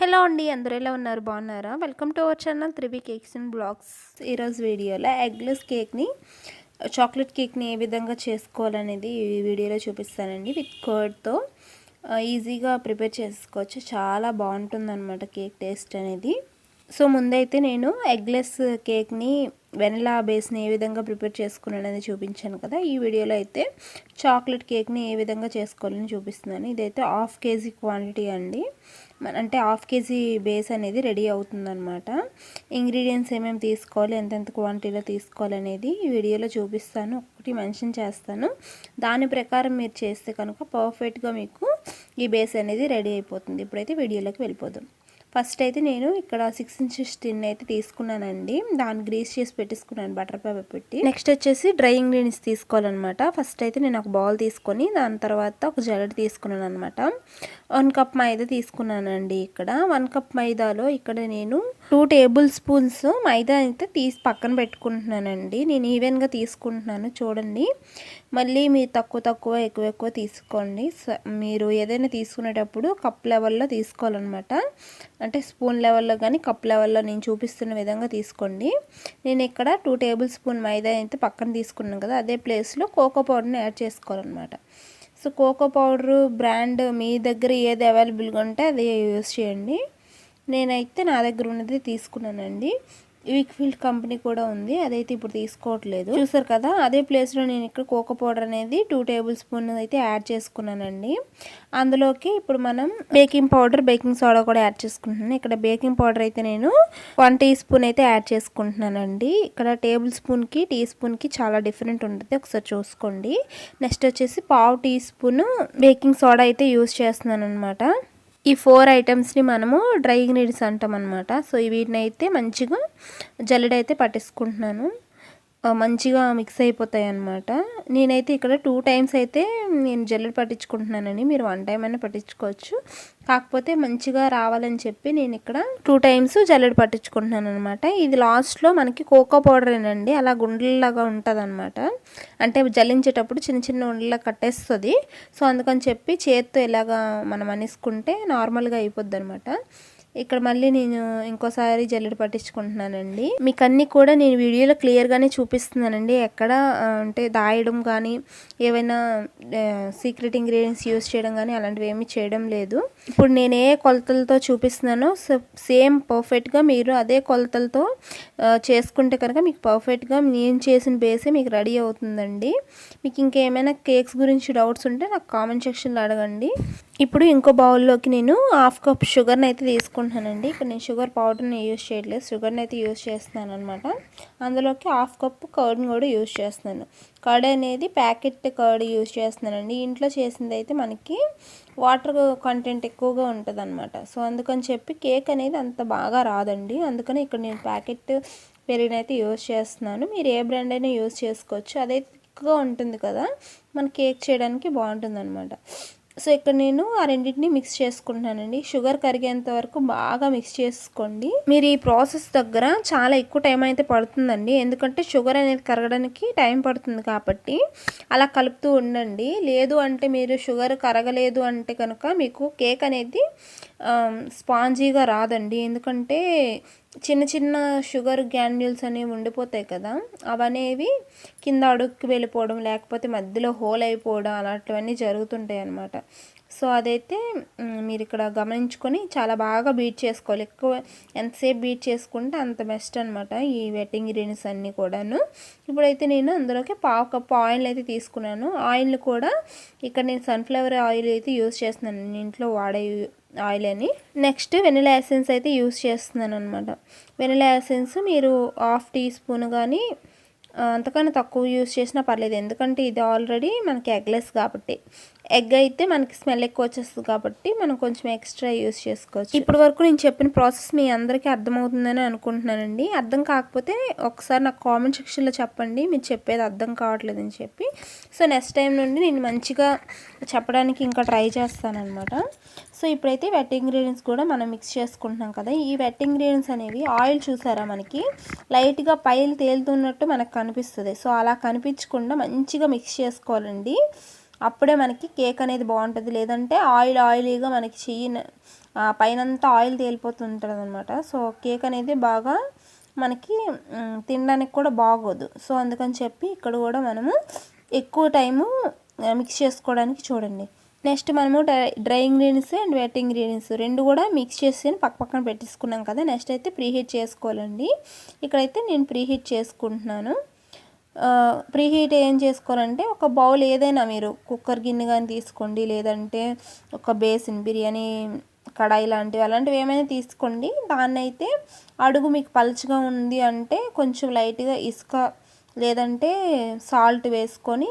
Hello అండి అందరూ ఎలా ఉన్నారు? బాగున్నారా? Welcome to our channel Trivi cakes and blogs ఈరోజు వీడియోలో ఎగ్లెస్ కేక్ని చాక్లెట్ కేక్ని ఏ విధంగా చేసుకోవాలనేది ఈ వీడియోలో చూపిస్తానండి. విత్ కర్డ్తో ఈజీగా ప్రిపేర్ చేసుకోవచ్చు. చాలా బాగుంటుంది అనమాట కేక్ టేస్ట్ అనేది. సో ముందైతే నేను ఎగ్లెస్ కేక్ని వెనిలా బేస్ని ఏ విధంగా ప్రిపేర్ చేసుకున్నానని చూపించాను కదా ఈ వీడియోలో అయితే చాక్లెట్ కేక్ని ఏ విధంగా చేసుకోవాలని చూపిస్తున్నాను. ఇదైతే హాఫ్ కేజీ క్వాంటిటీ అండి. అంటే హాఫ్ కేజీ బేస్ అనేది రెడీ అవుతుందన్నమాట. ఇంగ్రీడియంట్స్ ఏమేమి తీసుకోవాలి ఎంతెంత క్వాంటిటీలో తీసుకోవాలి అనేది ఈ వీడియోలో చూపిస్తాను. ఒకటి మెన్షన్ చేస్తాను. దాని ప్రకారం మీరు చేస్తే కనుక పర్ఫెక్ట్గా మీకు ఈ బేస్ అనేది రెడీ అయిపోతుంది. ఇప్పుడైతే వీడియోలోకి వెళ్ళిపోదాం. ఫస్ట్ అయితే నేను ఇక్కడ సిక్స్ ఇంచెస్ టిన్ అయితే తీసుకున్నానండి. దాన్ని గ్రీస్ చేసి పెట్టేసుకున్నాను బటర్ పేపర్ పెట్టి. నెక్స్ట్ వచ్చేసి డ్రై ఇంగ్రీడియంట్స్ తీసుకోవాలన్నమాట. ఫస్ట్ అయితే నేను ఒక బౌల్ తీసుకొని దాని తర్వాత ఒక జల్లెడ తీసుకున్నాను అనమాట వన్ కప్ మైదా తీసుకున్నానండి ఇక్కడ. వన్ కప్ మైదాలో ఇక్కడ నేను టూ టేబుల్ స్పూన్స్ మైదా అయితే తీసి పక్కన పెట్టుకుంటున్నానండి. నేను ఈవెన్గా తీసుకుంటున్నాను చూడండి. మళ్ళీ మీరు తక్కువ తక్కువ ఎక్కువ ఎక్కువ తీసుకోండి. మీరు ఏదైనా తీసుకునేటప్పుడు కప్ లెవెల్లో తీసుకోవాలన్నమాట. అంటే స్పూన్ లెవెల్లో కానీ కప్ లెవెల్లో నేను చూపిస్తున్న విధంగా తీసుకోండి. నేను ఇక్కడ టూ టేబుల్ స్పూన్ మైదా అయితే పక్కన తీసుకున్నాను కదా అదే ప్లేస్లో కోకో పౌడర్ని యాడ్ చేసుకోవాలన్నమాట. సో కోకో పౌడరు బ్రాండ్ మీ దగ్గర ఏది అవైలబుల్గా ఉంటే అది యూస్ చేయండి. నేనైతే నా దగ్గర ఉన్నది తీసుకున్నానండి. వీక్ఫీల్డ్ కంపెనీ కూడా ఉంది. అదైతే ఇప్పుడు తీసుకోవట్లేదు. చూసారు కదా అదే ప్లేస్లో నేను ఇక్కడ కోకో పౌడర్ అనేది టూ టేబుల్ స్పూన్ అయితే యాడ్ చేసుకున్నానండి. అందులోకి ఇప్పుడు మనం బేకింగ్ పౌడర్ బేకింగ్ సోడా కూడా యాడ్ చేసుకుంటున్నాను. ఇక్కడ బేకింగ్ పౌడర్ అయితే నేను వన్ టీ స్పూన్ అయితే యాడ్ చేసుకుంటున్నానండి. ఇక్కడ టేబుల్ స్పూన్కి టీ స్పూన్కి చాలా డిఫరెంట్ ఉంటుంది. ఒకసారి చూసుకోండి. నెక్స్ట్ వచ్చేసి పావు టీ స్పూన్ బేకింగ్ సోడా అయితే యూస్ చేస్తున్నాను అనమాట ఈ ఫోర్ ఐటమ్స్ని మనము డ్రై ఇంగ్రీడియంట్స్ అంటాం అనమాట సో వీటిని అయితే మంచిగా జల్లెడైతే పట్టేసుకుంటున్నాను. మంచిగా మిక్స్ అయిపోతాయి అన్నమాట నేనైతే ఇక్కడ టూ టైమ్స్ అయితే నేను జల్లెడ పట్టించుకుంటున్నానని మీరు వన్ టైం అయినా పట్టించుకోవచ్చు. కాకపోతే మంచిగా రావాలని చెప్పి నేను ఇక్కడ టూ టైమ్స్ జల్లెడ పట్టించుకుంటున్నాను అనమాట ఇది లాస్ట్లో మనకి కోకో పౌడర్ ఏనండి అలా గుండెలాగా ఉంటుంది అనమాట అంటే జల్లించేటప్పుడు చిన్న చిన్న ఉండలా కట్టేస్తుంది. సో అందుకని చెప్పి చేత్తో ఇలాగా మనం అనేసుకుంటే నార్మల్గా అయిపోద్ది అనమాట ఇక్కడ మళ్ళీ నేను ఇంకోసారి జల్లెడ పట్టించుకుంటున్నానండి. మీకు అన్ని కూడా నేను వీడియోలో క్లియర్గానే చూపిస్తున్నానండి. ఎక్కడ అంటే దాయడం కానీ ఏవైనా సీక్రెట్ ఇంగ్రీడియంట్స్ యూస్ చేయడం కానీ అలాంటివి ఏమీ చేయడం లేదు. ఇప్పుడు నేను ఏ కొలతలతో చూపిస్తున్నానో. సేమ్ పర్ఫెక్ట్గా మీరు అదే కొలతలతో చేసుకుంటే కనుక మీకు పర్ఫెక్ట్గా నేను చేసిన బేసే మీకు రెడీ అవుతుందండి. మీకు ఇంకేమైనా కేక్స్ గురించి డౌట్స్ ఉంటే నాకు కామెంట్ సెక్షన్లో అడగండి. ఇప్పుడు ఇంకో బౌల్లోకి నేను హాఫ్ కప్ షుగర్ని అయితే తీసుకుంటాను తీసుకుంటున్నానండి ఇక్కడ నేను షుగర్ పౌడర్ని యూస్ చేయట్లేదు. షుగర్ని అయితే యూస్ చేస్తున్నాను అనమాట అందులోకి హాఫ్ కప్ కర్డ్ని కూడా యూస్ చేస్తున్నాను. కర్డ్ అనేది ప్యాకెట్ కర్డ్ యూస్ చేస్తున్నానండి. ఇంట్లో చేసింది అయితే మనకి వాటర్ కంటెంట్ ఎక్కువగా ఉంటుంది అనమాట సో అందుకని చెప్పి కేక్ అనేది అంత బాగా రాదండి. అందుకని ఇక్కడ నేను ప్యాకెట్ పెరిగినైతే యూస్ చేస్తున్నాను. మీరు ఏ బ్రాండ్ అయినా యూస్ చేసుకోవచ్చు. అదైతే ఎక్కువగా ఉంటుంది కదా. మన కేక్ చేయడానికి బాగుంటుంది అనమాట సో ఇక్కడ నేను ఆ రెండింటిని మిక్స్ చేసుకుంటున్నానండి. షుగర్ కరిగేంత వరకు బాగా మిక్స్ చేసుకోండి. మీరు ఈ ప్రాసెస్ దగ్గర చాలా ఎక్కువ టైం అయితే పడుతుందండి. ఎందుకంటే షుగర్ అనేది కరగడానికి టైం పడుతుంది కాబట్టి అలా కలుపుతూ ఉండండి. లేదు అంటే మీరు షుగర్ కరగలేదు అంటే కనుక మీకు కేక్ అనేది స్పాంజీగా రాదండి. ఎందుకంటే చిన్న చిన్న షుగర్ గ్యాన్యూల్స్ అనేవి ఉండిపోతాయి కదా అవనేవి కింద అడుగుకి వెళ్ళిపోవడం లేకపోతే మధ్యలో హోల్ అయిపోవడం అలాంటివన్నీ జరుగుతుంటాయి అన్నమాట సో అదైతే మీరు ఇక్కడ గమనించుకొని చాలా బాగా బీట్ చేసుకోవాలి. ఎక్కువ ఎంతసేపు బీట్ చేసుకుంటే అంత బెస్ట్ అనమాట ఈ వెట్టింగ్ గ్రీన్స్ అన్నీ కూడాను. ఇప్పుడైతే నేను అందులోకి పావు కప్పు ఆయిల్ అయితే తీసుకున్నాను. ఆయిల్ కూడా ఇక్కడ నేను సన్ఫ్లవర్ ఆయిల్ అయితే యూస్ చేస్తున్నాను. ఇంట్లో వాడే ఆయిల్ అని. నెక్స్ట్ వెనిలా ఎసెన్స్ అయితే యూస్ చేస్తున్నాను అనమాట వెనిలా ఎసెన్స్ మీరు హాఫ్ టీ స్పూన్ కానీ అంతకన్నా తక్కువ యూస్ చేసినా పర్లేదు. ఎందుకంటే ఇది ఆల్రెడీ మనకి ఎగ్లెస్ కాబట్టి. ఎగ్ అయితే మనకి స్మెల్ ఎక్కువ వచ్చేస్తుంది కాబట్టి మనం కొంచెం ఎక్స్ట్రా యూస్ చేసుకోవచ్చు. ఇప్పటి వరకు నేను చెప్పిన ప్రాసెస్ మీ అందరికీ అర్థమవుతుందని అనుకుంటున్నానండి. అర్థం కాకపోతే ఒకసారి నాకు కామెంట్ సెక్షన్లో చెప్పండి. మీరు చెప్పేది అర్థం కావట్లేదని చెప్పి. సో నెక్స్ట్ టైం నుండి నేను మంచిగా చెప్పడానికి ఇంకా ట్రై చేస్తానమాట సో ఇప్పుడైతే వెట్ ఇంగ్రీడియంట్స్ కూడా మనం మిక్స్ చేసుకుంటున్నాం కదా. ఈ వెట్ ఇంగ్రీడియంట్స్ అనేవి ఆయిల్ చూసారా మనకి? లైట్గా పైలు తేలుతున్నట్టు మనకు కనిపిస్తుంది. సో అలా కనిపించకుండా మంచిగా మిక్స్ చేసుకోవాలండి. అప్పుడే మనకి కేక్ అనేది బాగుంటుంది. లేదంటే ఆయిల్ ఆయిలీగా మనకి చెయ్యి పైనంతా ఆయిల్ తేలిపోతుంటుంది అనమాట సో కేక్ అనేది బాగా మనకి తినడానికి కూడా బాగోదు. సో అందుకని చెప్పి ఇక్కడ కూడా మనము ఎక్కువ టైము మిక్స్ చేసుకోవడానికి చూడండి. నెక్స్ట్ మనము dry dry ingredients and wet ingredients రెండు కూడా మిక్స్ చేసి పక్క పక్కన పెట్టేసుకున్నాం కదా నెక్స్ట్ అయితే ప్రీహీట్ చేసుకోవాలండి. ఇక్కడైతే నేను ప్రీహీట్ చేసుకుంటున్నాను. ప్రీహీట్ ఏం చేసుకోవాలంటే ఒక బౌల్ ఏదైనా మీరు కుక్కర్ గిన్నె కానీ తీసుకోండి లేదంటే ఒక బేసిన్ బిర్యానీ కడాయి లాంటివి అలాంటివి ఏమైనా తీసుకోండి. దాన్ని అయితే అడుగు మీకు పలుచగా ఉంది అంటే కొంచెం లైట్గా ఇసుక లేదంటే సాల్ట్ వేసుకొని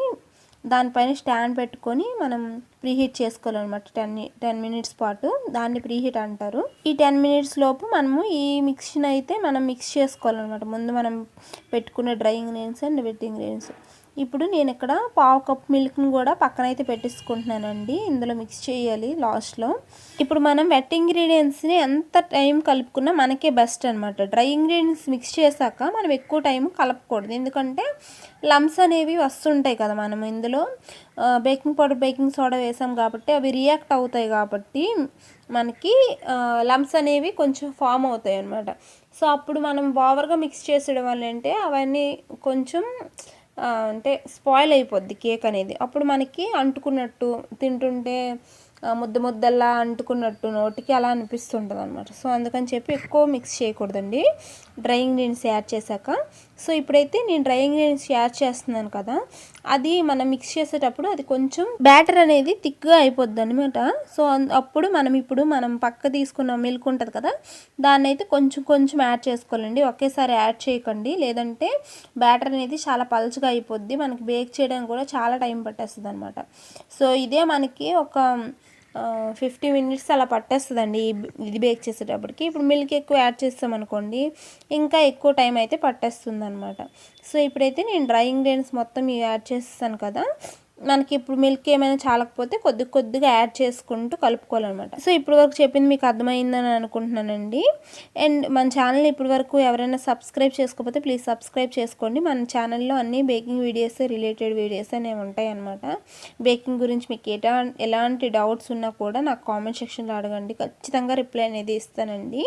దానిపైన స్టాండ్ పెట్టుకొని మనం ప్రీహీట్ చేసుకోవాలన్నమాట. టెన్ టెన్ మినిట్స్ పాటు దాన్ని ప్రీహీట్ అంటారు. ఈ టెన్ మినిట్స్ లోపు మనము ఈ మిక్స్ని అయితే మనం మిక్స్ చేసుకోవాలన్నమాట. ముందు మనం పెట్టుకున్న dry ingredients and wet ingredients. ఇప్పుడు నేను ఇక్కడ పావు కప్ మిల్క్ని కూడా పక్కన అయితే పెట్టేసుకుంటున్నానండి. ఇందులో మిక్స్ చేయాలి లాస్ట్లో ఇప్పుడు మనం వెట్ ఇంగ్రీడియంట్స్ని ఎంత టైం కలుపుకున్నా మనకే బెస్ట్ అనమాట డ్రై ఇంగ్రీడియంట్స్ మిక్స్ చేశాక మనం ఎక్కువ టైం కలపకూడదు. ఎందుకంటే లమ్స్ అనేవి వస్తుంటాయి కదా మనం. ఇందులో బేకింగ్ పౌడర్ బేకింగ్ సోడా వేసాం కాబట్టి అవి రియాక్ట్ అవుతాయి కాబట్టి మనకి లమ్స్ అనేవి కొంచెం ఫామ్ అవుతాయి అనమాట సో అప్పుడు మనం ఓవర్గా మిక్స్ చేసేయడం వల్ల అంటే అవన్నీ కొంచెం అంటే స్పాయిల్ అయిపోద్ది కేక్ అనేది. అప్పుడు మనకి అంటుకున్నట్టు తింటుంటే ముద్ద ముద్దల్లా అంటుకున్నట్టు నోటికి అలా అనిపిస్తుంటుంది అనమాట సో అందుకని చెప్పి ఎక్కువ మిక్స్ చేయకూడదండి. డ్రై ఇంగ్రీడియంట్స్ యాడ్ చేశాక సో ఇప్పుడైతే నేను డ్రై ఇంగ్రీడియంట్స్ యాడ్ చేస్తున్నాను కదా అది మనం మిక్స్ చేసేటప్పుడు అది కొంచెం బ్యాటర్ అనేది థిక్గా అయిపోద్ది అనమాట సో అప్పుడు మనం ఇప్పుడు మనం పక్క తీసుకున్న మిల్క్ ఉంటుంది కదా దాన్ని అయితే కొంచెం కొంచెం యాడ్ చేసుకోవాలండి. ఒకేసారి యాడ్ చేయకండి. లేదంటే బ్యాటర్ అనేది చాలా పలుచగా అయిపోద్ది. మనకి బేక్ చేయడానికి కూడా చాలా టైం పట్టేస్తుంది అనమాట సో ఇదే మనకి ఒక ఫిఫ్టీ మినిట్స్ అలా పట్టేస్తుందండి ఇది బేక్ చేసేటప్పటికి. ఇప్పుడు మిల్క్ ఎక్కువ యాడ్ చేస్తామనుకోండి ఇంకా ఎక్కువ టైం అయితే పట్టేస్తుంది అనమాట సో ఇప్పుడైతే నేను డ్రై ఇంగ్రీడియంట్స్ మొత్తం యాడ్ చేస్తాను కదా మనకి ఇప్పుడు మిల్క్ ఏమైనా చాలకపోతే కొద్ది కొద్దిగా యాడ్ చేసుకుంటూ కలుపుకోవాలన్నమాట. సో ఇప్పుడు వరకు చెప్పింది మీకు అర్థమైందని అనుకుంటున్నానండి. అండ్ మన ఛానల్ ఇప్పటి వరకు ఎవరైనా సబ్స్క్రైబ్ చేసుకోకపోతే ప్లీజ్ సబ్స్క్రైబ్ చేసుకోండి. మన ఛానల్లో అన్ని బేకింగ్ వీడియోస్ రిలేటెడ్ వీడియోస్ అనేవి ఉంటాయి బేకింగ్ గురించి మీకు ఎటా ఎలాంటి డౌట్స్ ఉన్నా కూడా నాకు కామెంట్ సెక్షన్లో అడగండి. ఖచ్చితంగా రిప్లై అనేది ఇస్తానండి.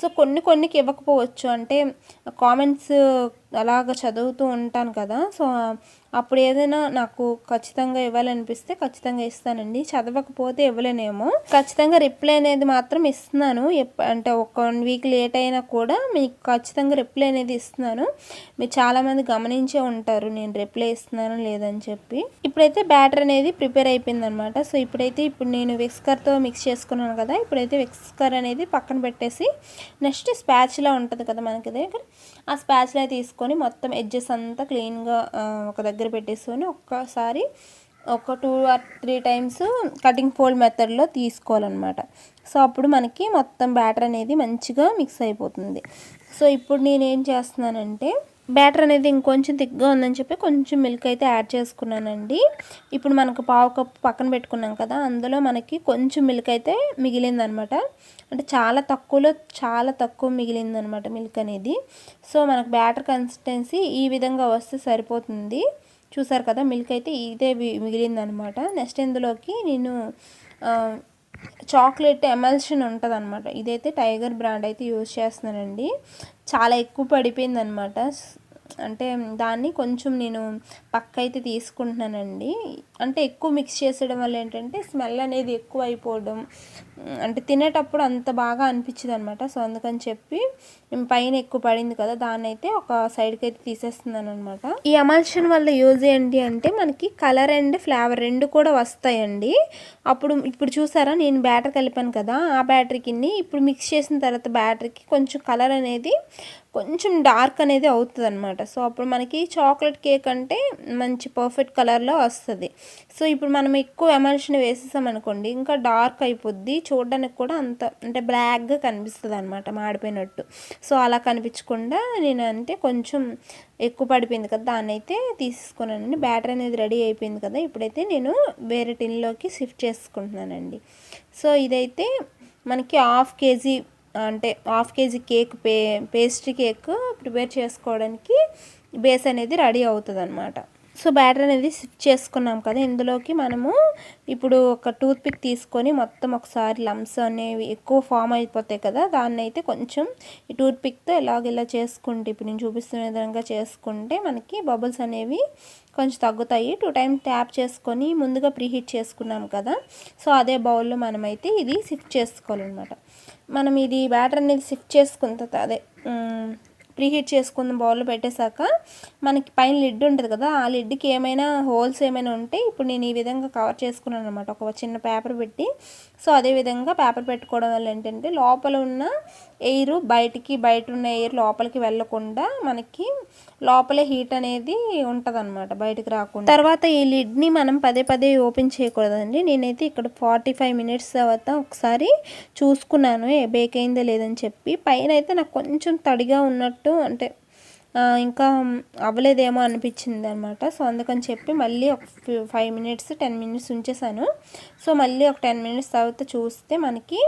సో కొన్ని కొన్నికి ఇవ్వకపోవచ్చు. అంటే కామెంట్స్ అలాగ చదువుతూ ఉంటాను కదా. సో అప్పుడు ఏదైనా నాకు ఖచ్చితంగా ఇవ్వాలనిపిస్తే ఖచ్చితంగా ఇస్తానండి. చదవకపోతే ఇవ్వలేనేమో. ఖచ్చితంగా రిప్లై అనేది మాత్రం ఇస్తున్నాను. అంటే ఒక వన్ వీక్ లేట్ అయినా కూడా మీకు ఖచ్చితంగా రిప్లై అనేది ఇస్తున్నాను. మీరు చాలామంది గమనించే ఉంటారు నేను రిప్లై ఇస్తున్నాను లేదని చెప్పి. ఇప్పుడైతే బ్యాటర్ అనేది ప్రిపేర్ అయిపోయింది అనమాట సో ఇప్పుడైతే ఇప్పుడు నేను విక్స్కర్తో మిక్స్ చేసుకున్నాను కదా. ఇప్పుడైతే విక్స్కర్ అనేది పక్కన పెట్టేసి నెక్స్ట్ స్పాచ్లా ఉంటుంది కదా మనకి దగ్గర. ఆ స్పాచ్లా తీసుకొని మొత్తం ఎడ్జెస్ అంతా క్లీన్గా ఒక దగ్గర పెట్టేసుకొని ఒక్కసారి ఒక two or three times cutting fold మెథడ్లో తీసుకోవాలన్నమాట. సో అప్పుడు మనకి మొత్తం బ్యాటర్ అనేది మంచిగా మిక్స్ అయిపోతుంది. సో ఇప్పుడు నేనేం చేస్తున్నానంటే బ్యాటర్ అనేది ఇంకొంచెం థిక్గా ఉందని చెప్పి కొంచెం మిల్క్ అయితే యాడ్ చేసుకున్నానండి. ఇప్పుడు మనకు పావు కప్పు పక్కన పెట్టుకున్నాం కదా అందులో మనకి కొంచెం మిల్క్ అయితే మిగిలిందనమాట. అంటే చాలా తక్కువలో చాలా తక్కువ మిగిలిందనమాట మిల్క్ అనేది. సో మనకు బ్యాటర్ కన్సిస్టెన్సీ ఈ విధంగా వస్తే సరిపోతుంది. చూసారు కదా మిల్క్ అయితే ఇదే వి- మిగిలిందనమాట. నెక్స్ట్ ఇందులోకి నేను చాక్లెట్ ఎమల్షన్ ఉంటుంది అనమాట ఇదైతే టైగర్ బ్రాండ్ అయితే యూజ్ చేస్తున్నానండి. చాలా ఎక్కువ పడిపోయింది అనమాట అంటే దాన్ని కొంచెం నేను పక్క అయితే తీసుకుంటున్నానండి. అంటే ఎక్కువ మిక్స్ చేసేయడం వల్ల ఏంటంటే స్మెల్ అనేది ఎక్కువ అయిపోవడం అంటే తినేటప్పుడు అంత బాగా అనిపించదు అనమాట సో అందుకని చెప్పి పైన ఎక్కువ పడింది కదా దాన్ని అయితే ఒక సైడ్కి అయితే తీసేస్తున్నాను అనమాట ఈ అమల్షన్ వల్ల యూజ్ ఏంటి అంటే మనకి కలర్ అండ్ ఫ్లేవర్ రెండు కూడా వస్తాయండి. అప్పుడు ఇప్పుడు చూసారా నేను బ్యాటర్ కలిపాను కదా ఆ బ్యాటరీకి ఇప్పుడు మిక్స్ చేసిన తర్వాత బ్యాటరీకి కొంచెం కలర్ అనేది కొంచెం డార్క్ అనేది అవుతుంది అనమాట సో అప్పుడు మనకి చాక్లెట్ కేక్ అంటే మంచి పర్ఫెక్ట్ కలర్లో వస్తుంది. సో ఇప్పుడు మనం ఎక్కువ ఎమల్షన్ వేసేసామనుకోండి ఇంకా డార్క్ అయిపోద్ది. చూడడానికి కూడా అంత అంటే బ్లాక్గా కనిపిస్తుంది అనమాట మాడిపోయినట్టు. సో అలా కనిపించకుండా నేను అంటే కొంచెం ఎక్కువ పడిపోయింది కదా దాన్ని అయితే తీసుకున్నానండి బ్యాటర్ అనేది రెడీ అయిపోయింది కదా ఇప్పుడైతే నేను వేరే టిన్లోకి షిఫ్ట్ చేసుకుంటున్నానండి. సో ఇదైతే మనకి హాఫ్ కేజీ అంటే హాఫ్ కేజీ కేక్ పే పేస్ట్రీ కేక్ ప్రిపేర్ చేసుకోవడానికి బేస్ అనేది రెడీ అవుతుంది అనమాట సో బ్యాటర్ అనేది సిఫ్ట్ చేసుకున్నాం కదా ఇందులోకి మనము ఇప్పుడు ఒక టూత్పిక్ తీసుకొని మొత్తం ఒకసారి లమ్స్ అనేవి ఎక్కువ ఫామ్ అయిపోతాయి కదా దాన్ని అయితే కొంచెం ఈ టూత్పిక్తో ఇలాగ ఇలా చేసుకుంటే ఇప్పుడు నేను చూపిస్తున్న విధంగా చేసుకుంటే మనకి బబుల్స్ అనేవి కొంచెం తగ్గుతాయి. టూ టైం ట్యాప్ చేసుకొని ముందుగా ప్రీహీట్ చేసుకున్నాం కదా సో అదే బౌల్లో మనమైతే ఇది సిఫ్ట్ చేసుకోవాలన్నమాట. మనం ఇది బ్యాటర్ అనేది షిఫ్ట్ చేసుకున్న తర్వాత అదే ప్రీహీట్ చేసుకున్న బౌల్లో పెట్టేశాక మనకి పైన లిడ్ ఉంటుంది కదా ఆ లిడ్కి ఏమైనా హోల్స్ ఏమైనా ఉంటే ఇప్పుడు నేను ఈ విధంగా కవర్ చేసుకున్నాను అనమాట ఒక చిన్న పేపర్ పెట్టి. సో అదే విధంగా పేపర్ పెట్టుకోవడం వల్ల ఏంటంటే లోపల ఉన్న ఎయిర్ బయటికి బయట ఉన్న ఎయిర్ లోపలికి వెళ్ళకుండా మనకి లోపలే హీట్ అనేది ఉంటుందన్నమాట బయటకు రాకుండా. తర్వాత ఈ లిడ్ని మనం పదే పదే ఓపెన్ చేయకూడదండి. నేనైతే ఇక్కడ ఫార్టీ ఫైవ్ మినిట్స్ తర్వాత ఒకసారి చూసుకున్నాను. ఏ బేక్ అయిందో లేదని చెప్పి. పైన అయితే నాకు కొంచెం తడిగా ఉన్నట్టు అంటే ఇంకా అవ్వలేదేమో అనిపించింది అనమాట సో అందుకని చెప్పి మళ్ళీ ఒక ఫైవ్ మినిట్స్ టెన్ మినిట్స్ ఉంచేసాను సో మళ్ళీ ఒక టెన్ మినిట్స్ తర్వాత చూస్తే మనకి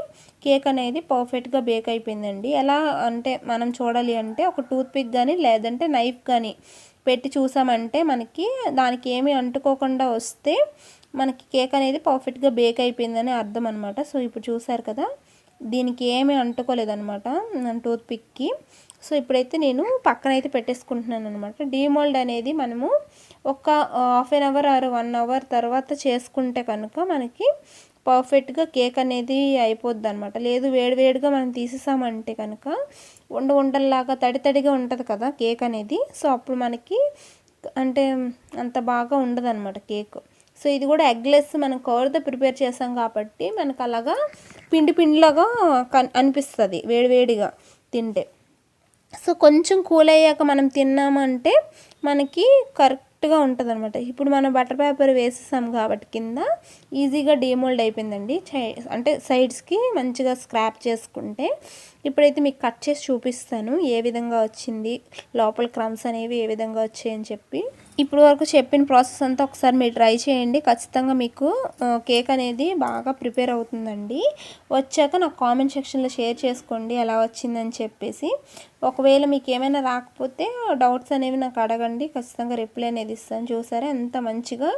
కేక్ అనేది పర్ఫెక్ట్గా బేక్ అయిపోయిందండి. ఎలా అంటే మనం చూడాలి అంటే ఒక టూత్పిక్ కానీ లేదంటే నైఫ్ కానీ పెట్టి చూసామంటే మనకి దానికి ఏమి అంటుకోకుండా వస్తే మనకి కేక్ అనేది పర్ఫెక్ట్గా బేక్ అయిపోయిందని అర్థం అనమాట సో ఇప్పుడు చూసారు కదా దీనికి ఏమీ అంటుకోలేదనమాట టూత్పిక్కి. సో ఇప్పుడైతే నేను పక్కన అయితే పెట్టేసుకుంటున్నాను అనమాట డీమోల్డ్ అనేది మనము ఒక half an hour or one hour తర్వాత చేసుకుంటే కనుక మనకి పర్ఫెక్ట్గా కేక్ అనేది అయిపోద్ది అనమాట లేదు వేడివేడిగా మనం తీసేసామంటే కనుక ఉండ ఉండల్లాగా తడి తడిగా ఉంటుంది కదా కేక్ అనేది. సో అప్పుడు మనకి అంటే అంత బాగా ఉండదు అనమాట కేక్. సో ఇది కూడా ఎగ్లెస్ మనం కవర్తో ప్రిపేర్ చేసాం కాబట్టి మనకు అలాగా పిండి పిండిలాగా అనిపిస్తుంది వేడివేడిగా తింటే. సో కొంచెం కూల్ అయ్యాక మనం తిన్నామంటే మనకి కరెక్ట్గా ఉంటుంది అనమాట ఇప్పుడు మనం బటర్ పేపర్ వేసేసాం కాబట్టి కింద ఈజీగా డీమోల్డ్ అయిపోయిందండి. అంటే సైడ్స్కి మంచిగా స్క్రాప్ చేసుకుంటే ఇప్పుడైతే మీకు కట్ చేసి చూపిస్తాను ఏ విధంగా వచ్చింది లోపల క్రమ్స్ అనేవి ఏ విధంగా వచ్చాయని చెప్పి. ఇప్పుడు వరకు చెప్పిన ప్రాసెస్ అంతా ఒకసారి మీరు ట్రై చేయండి. ఖచ్చితంగా మీకు కేక్ అనేది బాగా ప్రిపేర్ అవుతుందండి. వచ్చాక నాకు కామెంట్ సెక్షన్లో షేర్ చేసుకోండి ఎలా వచ్చిందని చెప్పేసి. ఒకవేళ మీకు ఏమైనా రాకపోతే డౌట్స్ అనేవి నాకు అడగండి. ఖచ్చితంగా రిప్లై అనేది ఇస్తాను. చూసారా ఎంత మంచిగా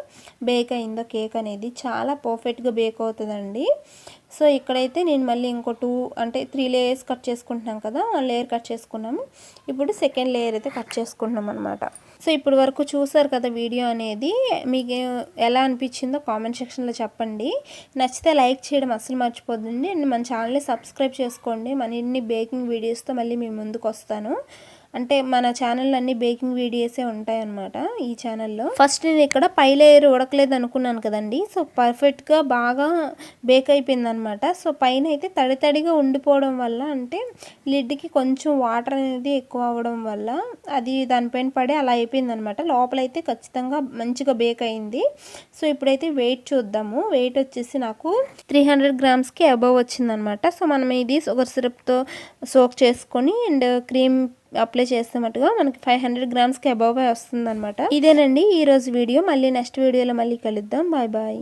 బేక్ అయిందో కేక్ అనేది. చాలా పర్ఫెక్ట్గా బేక్ అవుతుందండి. సో ఇక్కడైతే నేను మళ్ళీ ఇంకో టూ అంటే త్రీ లేయర్స్ కట్ చేసుకుంటున్నాం కదా లేయర్ కట్ చేసుకున్నాము. ఇప్పుడు సెకండ్ లేయర్ అయితే కట్ చేసుకుంటున్నాం అనమాట సో ఇప్పుడు వరకు చూసారు కదా వీడియో అనేది మీకు ఎలా అనిపించిందో కామెంట్ సెక్షన్లో చెప్పండి. నచ్చితే లైక్ చేయడం అసలు మర్చిపోద్దండి. అండ్ మన ఛానల్ని సబ్స్క్రైబ్ చేసుకోండి. మన ఇన్ని బేకింగ్ వీడియోస్తో మళ్ళీ మీ ముందుకు వస్తాను. అంటే మన ఛానల్ అన్ని బేకింగ్ వీడియోసే ఉంటాయన్నమాట ఈ ఛానల్లో ఫస్ట్ నేను ఇక్కడ పై లేయర్ ఉడకలేదు అనుకున్నాను కదండి. సో పర్ఫెక్ట్గా బాగా బేక్ అయిపోయింది అనమాట సో పైన అయితే తడి తడిగా ఉండిపోవడం వల్ల అంటే లిడ్కి కొంచెం వాటర్ అనేది ఎక్కువ అవ్వడం వల్ల అది దానిపైన పడి అలా అయిపోయింది అనమాట లోపలైతే ఖచ్చితంగా మంచిగా బేక్ అయింది. సో ఇప్పుడైతే వెయిట్ చూద్దాము. వెయిట్ వచ్చేసి నాకు త్రీ హండ్రెడ్ గ్రామ్స్కి అబవ్ వచ్చిందనమాట సో మనం ఇది షుగర్ సిరప్తో సోక్ చేసుకొని అండ్ క్రీమ్ అప్లై చేస్తామట్టుగా మనకి ఫైవ్ హండ్రెడ్ గ్రామ్స్కి అబవ్ వస్తుంది అనమాట ఇదేనండి ఈరోజు వీడియో. మళ్ళీ నెక్స్ట్ వీడియోలో మళ్ళీ కలుద్దాం. Bye bye